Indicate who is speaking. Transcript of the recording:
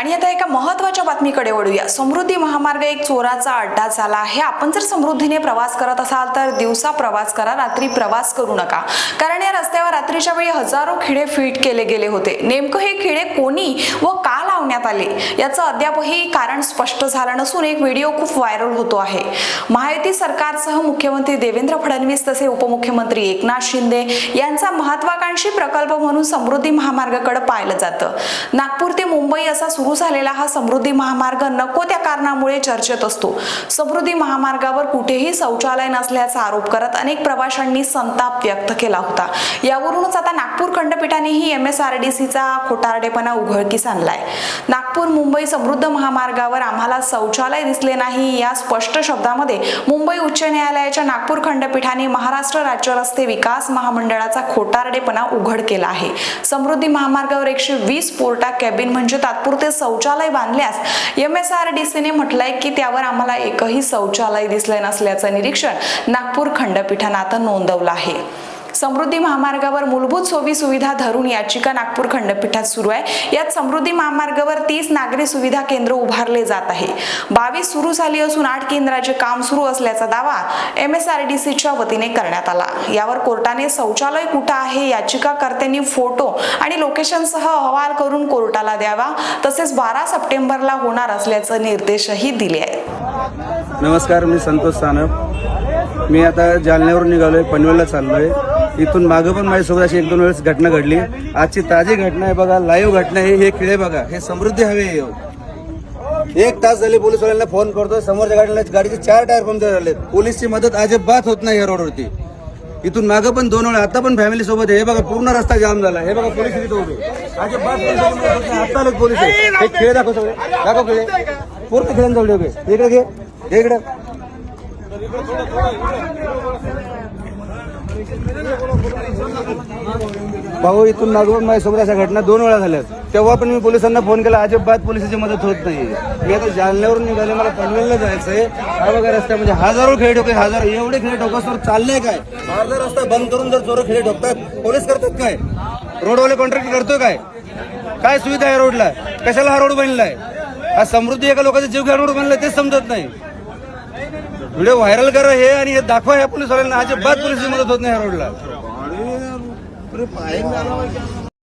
Speaker 1: आणि आता एका महत्त्वाच्या बातमीकडे वळूया. समृद्धी महामार्ग एक चोराचा अड्डा झाला आहे. आपण जर समृद्धीने प्रवास करत असाल तर दिवसा प्रवास करा रात्री प्रवास करू नका. कारण या रस्त्यावर रात्रीच्या वेळी हजारो खिडे फिट केले गेले होते. नेमकं हे खिडे कोणी व का लावण्यात आले. याचं अद्यापही कारण स्पष्ट झालं नसून एक व्हिडिओ खूप व्हायरल होतो आहे. महायुती सरकारसह मुख्यमंत्री देवेंद्र फडणवीस तसे उपमुख्यमंत्री एकनाथ शिंदे यांचा महत्वाकांक्षी प्रकल्प म्हणून समृद्धी महामार्गाकडे पाहिलं जातं. नागपूर ते मुंबई असा सुरू झालेला हा समृद्धी महामार्ग नको त्या कारणामुळे चर्चेत असतो. समृद्धी महामार्गावर कुठेही शौचालय नसल्याचा आरोप करत अनेक प्रवाशांनी संताप व्यक्त केला होता. यावरूनच आता नागपूर खंडपीठानेही एम एस आर डी सीचा खोटारडेपणा उघडकीस आणलाय. नागपूर मुंबई समृद्ध महामार्गावर आम्हाला शौचालय दिसले नाही या स्पष्ट शब्दामध्ये मुंबई उच्च न्यायालयाच्या नागपूर खंडपीठाने महाराष्ट्र राज्य रस्ते विकास महामंडळाचा खोटारडेपणा उघड केला आहे. समृद्धी महामार्गावर एकशे वीस पोर्टा कॅबिन म्हणजे तात्पुरते शौचालय बांधल्यास एम एस आर डी सीने म्हटलंय की त्यावर आम्हाला एकही शौचालय दिसले नसल्याचं निरीक्षण नागपूर खंडपीठानं आता नोंदवलं आहे. समृद्धी महामार्गावर मूलभूत सोयी सुविधा धरून याचिका नागपूर खंडपीठात सुरू आहे. यात समृद्धी महामार्गावर तीस नागरी सुविधा केंद्र उभारले जात आहे. बावीस सुरू झाली असून आठ केंद्राचे काम सुरू असल्याचा दावा एम एस आर डी सीच्या वतीने करण्यात आला. यावर कोर्टाने शौचालय कुठं आहे याचिकाकर्त्यांनी फोटो आणि लोकेशनसह अहवाल करून कोर्टाला द्यावा तसेच बारा सप्टेंबरला होणार असल्याचं निर्देशही दिले आहेत.
Speaker 2: नमस्कार मी संतोष सानप. मी आता जालन्यावरून निघालोय पनवेलला चाललोय. इथून मागं पण माझ्यासोबत अशी एक दोन वेळेस घटना घडली. आजची ताजी घटना आहे बघा लाईव्ह घटना आहे हे खेळे बघा हे समृद्धी हवे आहे. एक तास झाले पोलीसवाल्यांना फोन करतो समोरच्या गाडीला गाडीचे चार टायर पंक्चर झाले पोलीसची मदत अजिबात होत नाही या रोडवरती इथून मागं पण दोन वेळा आता पण फॅमिली सोबत आहे. हे बघा पूर्ण रस्ता जाम झाला. हे बघा पोलीस इथे उभे आता आलेत पोलीस हे खेळ दाखव सगळे. दाखव खेळ. पूर्ण खेळांजवळ उभे इकडे घे. इकडे. भाऊ इथून मागून माझ्यासोबत अशा घटना दोन वेळा झाल्यात. तेव्हा पण मी पोलिसांना फोन केला अजिबात पोलिसाची मदत होत नाही. मी आता जालन्यावरून निघाले मला पनवेलला जायचंय. हा बघा रस्त्यामध्ये म्हणजे हजारो खेळ ठोके हजार एवढे खेळ ठोकासवर चाललंय काय? अर्धा रस्ता बंद करून जर चोर खेळ ठोकतात पोलीस करतात काय? रोडवाले कॉन्ट्रॅक्ट करतोय काय? काय सुविधा आहे रोडला? कशाला हा रोड बनलाय? हा समृद्धी एका लोकांचा जीव घ्या रोड बनलाय तेच समजत नाही. व्हिडिओ व्हायरल करा हे आणि हे दाखवा ह्या पोलीसवाल्यांना. अजिबात पोलिसची मदत होत नाही ह्या रोडला. ਪਰ ਭਾਈ ਮੈਂ ਨਾ ਕਹਿੰਦਾ